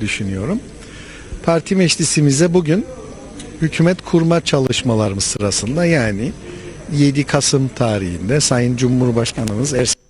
düşünüyorum. Parti meclisimize bugün hükümet kurma çalışmalarımız sırasında yani 7 Kasım tarihinde Sayın Cumhurbaşkanımız Ersin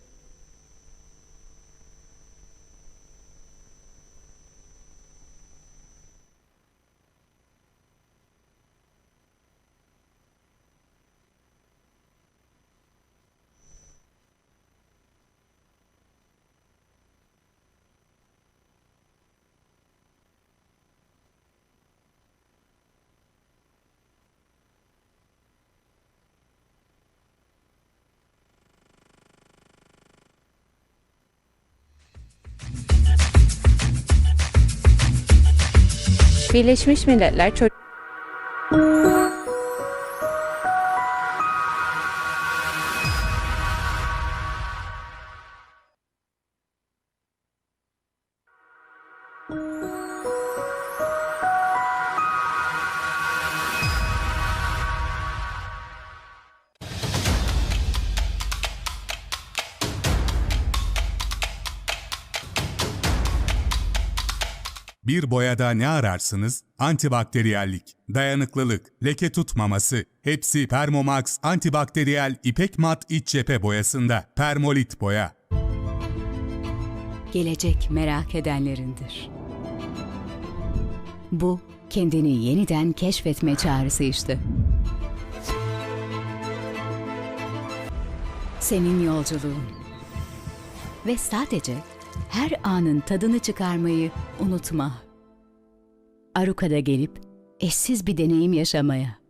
Birleşmiş Milletler Çocuk Bir boyada ne ararsınız? Antibakteriyellik, dayanıklılık, leke tutmaması hepsi Permomax antibakteriyel ipek mat iç cephe boyasında. Permolit boya. gelecek merak edenlerindir. Bu kendini yeniden keşfetme çağrısı işte. Senin yolculuğun. Ve sadece her anın tadını çıkarmayı unutma. Aruka'da gelip eşsiz bir deneyim yaşamaya.